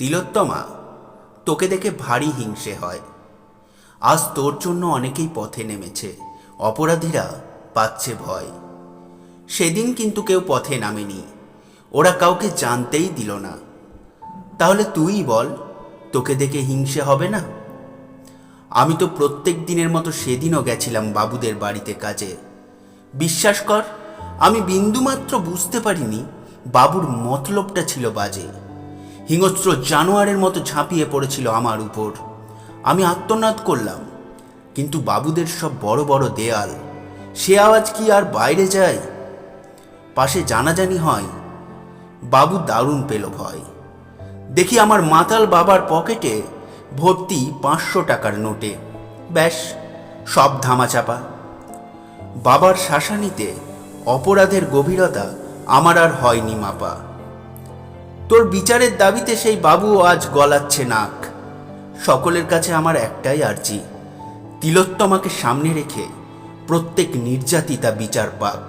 তিলোত্তমা, তোকে দেখে ভারী হিংসে হয়। আজ তোর জন্য অনেকেই পথে নেমেছে, অপরাধীরা পাচ্ছে ভয়। সেদিন কিন্তু কেউ পথে নামেনি, ওরা কাউকে জানতেই দিল না। তাহলে তুই বল, তোকে দেখে হিংসে হবে না? আমি তো প্রত্যেক দিনের মতো সেদিনও গেছিলাম বাবুদের বাড়িতে কাজে। বিশ্বাস কর, আমি বিন্দুমাত্র বুঝতে পারিনি বাবুর মতলবটা ছিল বাজে। হিংস্র জানোয়ারের মতো ঝাঁপিয়ে পড়েছিল আমার উপর। আমি আত্মনাদ করলাম। কিন্তু বাবুদের সব বড় বড় দেয়াল, সে আওয়াজ কি আর বাইরে যায়? পাশে জানাজানি হয়, বাবু দারুণ পেল ভয়। দেখি আমার মাতাল বাবার পকেটে ভর্তি পাঁচশো টাকার নোটে। ব্যাস, সব ধামাচাপা। বাবার শাসানিতে অপরাধের গভীরতা আমার আর হয়নি মাপা। তোর বিচারের দাবিতে সেই বাবু আজ গলাচ্ছে নাক। সকলের কাছে আমার একটাই আর্জি, তিলোত্তমাকে সামনে রেখে প্রত্যেক নির্যাতিতা বিচার পাক।